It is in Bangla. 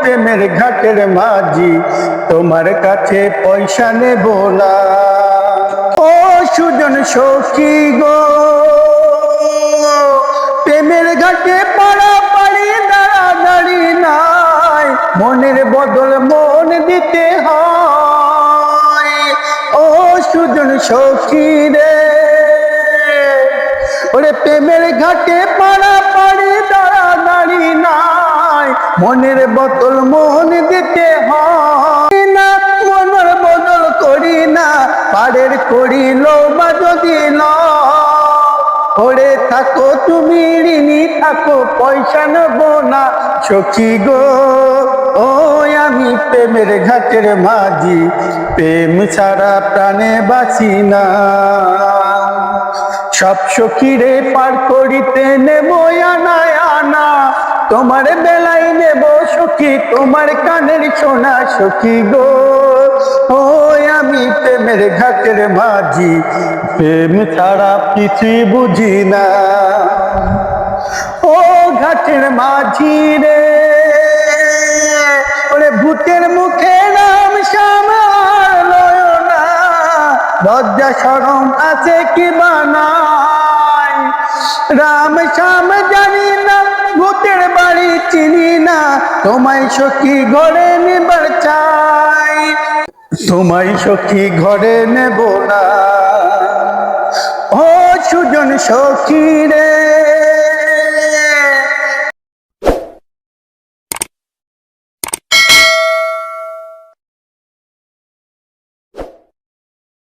প্রেমের ঘাটের মাঝি, তোমার কাছে পয়সা নেব না। ও সুজন সখী গো, প্রেমের ঘাটে পাড়া পাড়ি দাঁড়া দাঁড়ি নাই, মনের বদল মন দিতে হয়। ও সুজন সখী রে, ওরে প্রেমের ঘাটে পাড়া পাড়ি বদল মন দিতে হয় না বদল করি না, পাড়ের করিল বা যদি ওরে থাকো তুমি, ঋণী থাকো, পয়সা নেব না, সখী গো। ও, আমি প্রেমের ঘাটের মাঝি, প্রেম ছাড়া প্রাণে বাঁচি না। সব সখীরে পার করিতে নেব আনা আনা তোমার বেলায় নেব সখী, তোমার কানের সোনা সখী গো। ও আমি প্রেমের ঘাটের মাঝি, প্রেম ছাড়া কিছুই বুঝি না। ও ঘাটের মাঝি রে, ওরে ভূতের মুখে নাম লয় না। লজ্জা সরম আছে কি বানাই তোমায় সখী ঘরে নেবার চাই। তোমায় সখী ঘরে নেব না। ও সুজন সখী রে